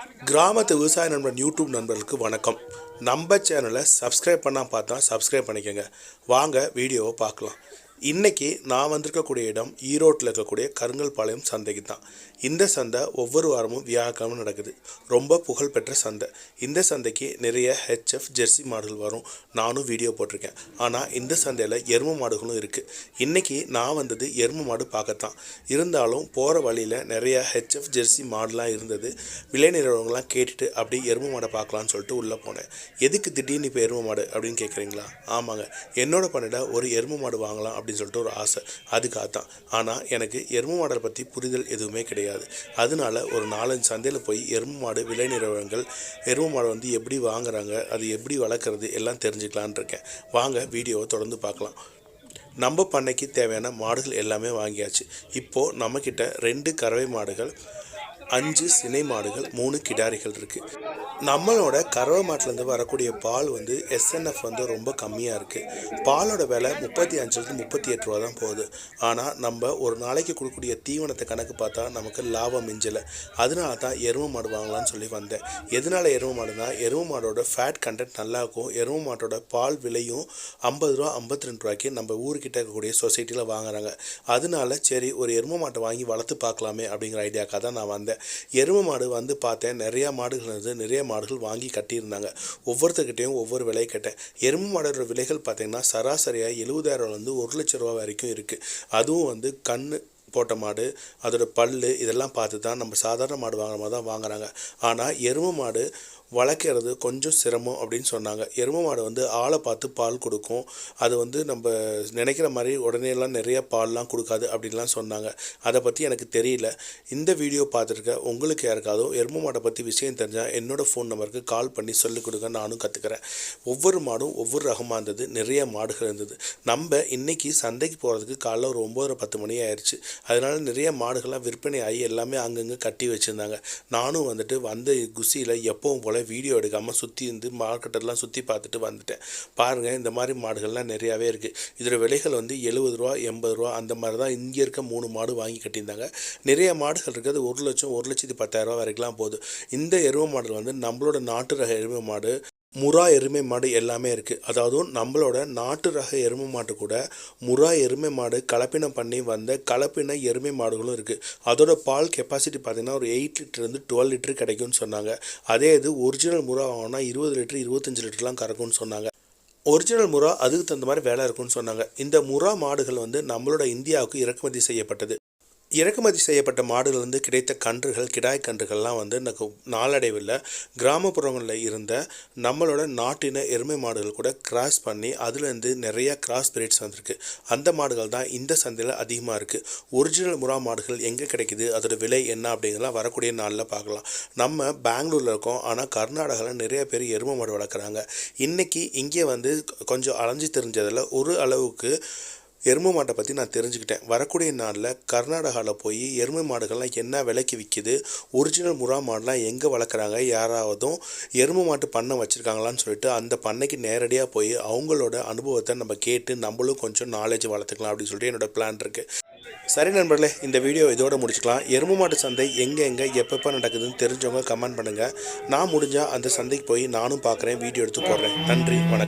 கிராமத்து விவசாய நண்பன் யூடியூப் நண்பர்களுக்கு வணக்கம். நம்ம சேனலை சப்ஸ்கிரைப் பண்ணால் பார்த்தா சப்ஸ்கிரைப் பண்ணிக்கோங்க. வாங்க வீடியோவை பார்க்கலாம். இன்றைக்கி நான் வந்திருக்கக்கூடிய இடம் ஈரோட்டில் இருக்கக்கூடிய கருங்கல்பாளையம் சந்தைக்கு தான். இந்த சந்தை ஒவ்வொரு வாரமும் வியாழக்கிழமை நடக்குது. ரொம்ப புகழ்பெற்ற சந்தை. இந்த சந்தைக்கு நிறைய ஹெச்எஃப் ஜெர்சி மாடுகள் வரும். நானும் வீடியோ போட்டிருக்கேன். ஆனால் இந்த சந்தையில் எருமை மாடுகளும் இருக்குது இன்றைக்கி நான் வந்தது எருமை மாடு பார்க்கத்தான். இருந்தாலும் போகிற வழியில் நிறைய ஹெச்எஃப் ஜெர்சி மாடுலாம் இருந்தது. விலை நிறுவனங்கள்லாம் கேட்டுட்டு அப்படியே எருமை மாடை பார்க்கலான்னு சொல்லிட்டு உள்ளே போனேன். எதுக்கு திடீர்னு இப்போ எருமை மாடு அப்படின்னு கேட்குறீங்களா? ஆமாங்க. என்னோட பண்ணிட ஒரு எருமை மாடு வாங்கலாம் அப்படி அப்படின்னு சொல்லிட்டு ஒரு ஆசை. அதுக்காக தான் ஆனால் எனக்கு எருமை மாடை பற்றி புரிதல் எதுவுமே கிடையாது. அதனால ஒரு நாலஞ்சு சந்தையில் போய் எருமை மாடு விலை நிறுவனங்கள் எருமை மாடை வந்து எப்படி வாங்குறாங்க அது எப்படி வளர்க்குறது எல்லாம் தெரிஞ்சுக்கலான்னு இருக்கேன். வாங்க வீடியோவை தொடர்ந்து பார்க்கலாம். நம்ம பண்ணைக்கு தேவையான மாடுகள் எல்லாமே வாங்கியாச்சு. இப்போது நம்மக்கிட்ட ரெண்டு கறவை மாடுகள் அஞ்சு சினை மாடுகள் மூணு கிடாரிகள் இருக்குது நம்மளோட கறவை மாட்டிலேருந்து வரக்கூடிய பால் வந்து எஸ்என்எஃப் வந்து ரொம்ப கம்மியாக இருக்குது பாலோட விலை முப்பத்தி அஞ்சுலேருந்து முப்பத்தி எட்டு ரூபா தான் போகுது. ஆனால் நம்ம ஒரு நாளைக்கு கொடுக்கக்கூடிய தீவனத்தை கணக்கு பார்த்தா நமக்கு லாபம் மிஞ்சலை. அதனால தான் எருமை மாடு வாங்கலாம்னு சொல்லி வந்தேன். எதனால எருமை மாடுனா எருமை மாடோட ஃபேட் கண்டென்ட் நல்லா இருக்கும் எருமை மாட்டோட பால் விலையும் ஐம்பது ரூபா ஐம்பத்தி ரெண்டு ரூபாய்க்கு நம்ம ஊர்கிட்ட இருக்கக்கூடிய சொசைட்டியில் வாங்குறாங்க. அதனால சரி ஒரு எருமை மாட்டை வாங்கி வளர்த்து பார்க்கலாமே அப்படிங்கிற ஐடியாக்காக தான் நான் வந்தேன். எருமை மாடு வந்து பார்த்தேன் நிறையா மாடுகள் இருந்து நிறைய மாடுகள் வாங்கி கட்டியிருந்தாங்க. ஒவ்வொருத்தர்கிட்டையும் ஒவ்வொரு விலை கேட்டேன். எருமை மாடோட விலைகள் பார்த்தீங்கன்னா சராசரியாக எழுபதாயிரம்லேருந்து ஒரு லட்ச ரூபா வரைக்கும் இருக்குது அதுவும் வந்து கண் போட்ட மாடு அதோட பல்லு இதெல்லாம் பார்த்து தான் நம்ம சாதாரண மாடு வாங்குற மாதிரி தான் வாங்குறாங்க. ஆனால் எருமை மாடு வளர்க்குறது கொஞ்சம் சிரமம் அப்படின்னு சொன்னாங்க. எருமை மாடு வந்து ஆளை பார்த்து பால் கொடுக்கும். அது வந்து நம்ம நினைக்கிற மாதிரி உடனேலாம் நிறைய பால்லாம் கொடுக்காது அப்படின்லாம் சொன்னாங்க. அதை பற்றி எனக்கு தெரியல. இந்த வீடியோ பார்த்துருக்க உங்களுக்கு யாருக்காவது எருமை மாடை பற்றி விஷயம் தெரிஞ்சால் என்னோடய ஃபோன் நம்பருக்கு கால் பண்ணி சொல்லிக் கொடுங்க. நானும் கற்றுக்கிறேன் ஒவ்வொரு மாடும் ஒவ்வொரு ரகமாக இருந்தது. நிறைய மாடுகள் இருந்தது. நம்ம இன்றைக்கி சந்தைக்கு போகிறதுக்கு காலைல ஒரு ஒம்போதரை பத்து மணி ஆயிடுச்சு அதனால் நிறைய மாடுகள்லாம் விற்பனை ஆகி எல்லாமே அங்கங்கே கட்டி வச்சுருந்தாங்க. நானும் வந்துட்டு வந்த குசியில் எப்பவும் போல் வீடியோ எடுக்காமல் சுற்றி இருந்து மார்க்கெட்டெல்லாம் சுற்றி பார்த்துட்டு வந்துட்டேன். பாருங்கள் இந்த மாதிரி மாடுகள்லாம் நிறையாவே இருக்குது இதோட விலைகள் வந்து எழுபது ரூபா எண்பது ரூபா அந்த மாதிரி தான் இங்கே இருக்க மூணு மாடு வாங்கி கட்டியிருந்தாங்க. நிறைய மாடுகள் இருக்குது. ஒரு லட்சம் ஒரு லட்சத்தி பத்தாயிரரூபா வரைக்கும்லாம் போகுது. இந்த எருவ மாடல் வந்து நம்மளோட நாட்டு ரக எருமை மாடு முறா எருமை மாடு எல்லாமே இருக்குது அதாவது நம்மளோட நாட்டு ரக எருமை மாட்டு கூட முறா எருமை மாடு கலப்பினம் பண்ணி வந்த கலப்பின எருமை மாடுகளும் இருக்குது அதோட பால் கெப்பாசிட்டி பார்த்தீங்கன்னா ஒரு எயிட் லிட்டர்லேருந்து டுவெல் லிட்டர் கிடைக்கும்னு சொன்னாங்க. அதே இது ஒரிஜினல் முறா வாங்கினா இருபது லிட்டர் இருபத்தஞ்சி லிட்டர்லாம் கறக்கும்னு சொன்னாங்க. ஒரிஜினல் முறா அதுக்கு தகுந்த மாதிரி வேலை இருக்கும்னு சொன்னாங்க. இந்த முறா மாடுகள் வந்து நம்மளோட இந்தியாவுக்கு இறக்குமதி செய்யப்பட்டது. இறக்குமதி செய்யப்பட்ட மாடுகளிலிருந்து கிடைத்த கன்றுகள் கிடாய் கன்றுகள்லாம் வந்து எனக்கு நாளடைவில் கிராமப்புறங்களில் இருந்த நம்மளோட நாட்டின எருமை மாடுகள் கூட கிராஸ் பண்ணி அதுலேருந்து நிறைய கிராஸ் பிரீட்ஸ் வந்திருக்கு. அந்த மாடுகள் தான் இந்த சந்தையில் அதிகமாக இருக்குது ஒரிஜினல் முறா மாடுகள் எங்கே கிடைக்குது? அதோட விலை என்ன அப்படிங்கிறலாம் வரக்கூடிய நாளில் பார்க்கலாம். நம்ம பெங்களூரில் இருக்கோம். ஆனால் கர்நாடகாவில் நிறைய பேர் எருமை மாடு வளர்க்குறாங்க. இன்றைக்கி இங்கே வந்து கொஞ்சம் அலைஞ்சு தெரிஞ்சதில் ஒரு அளவுக்கு எருமை மாட்டை பற்றி நான் தெரிஞ்சுக்கிட்டேன். வரக்கூடிய நாளில் கர்நாடகாவில் போய் எருமை மாடுகள்லாம் என்ன விலைக்கு விற்கிது ஒரிஜினல் முறா மாடுலாம் எங்கே வளர்க்குறாங்க யாராவதும் எருமை மாட்டு பண்ணை வச்சுருக்காங்களான்னு சொல்லிட்டு அந்த பண்ணைக்கு நேரடியாக போய் அவங்களோட அனுபவத்தை நம்ம கேட்டு நம்மளும் கொஞ்சம் நாலேஜ் வளர்த்துக்கலாம் அப்படின்னு சொல்லிட்டு என்னோட பிளான் இருக்குது சரி நண்பர்களே இந்த வீடியோ இதோட முடிச்சுக்கலாம். எருமை மாட்டு சந்தை எங்கே எங்கே எப்பப்போ நடக்குதுன்னு தெரிஞ்சவங்க கமெண்ட் பண்ணுங்கள் நான் முடிஞ்சால் அந்த சந்தைக்கு போய் நானும் பார்க்குறேன் வீடியோ எடுத்து போடுறேன். நன்றி வணக்கம்.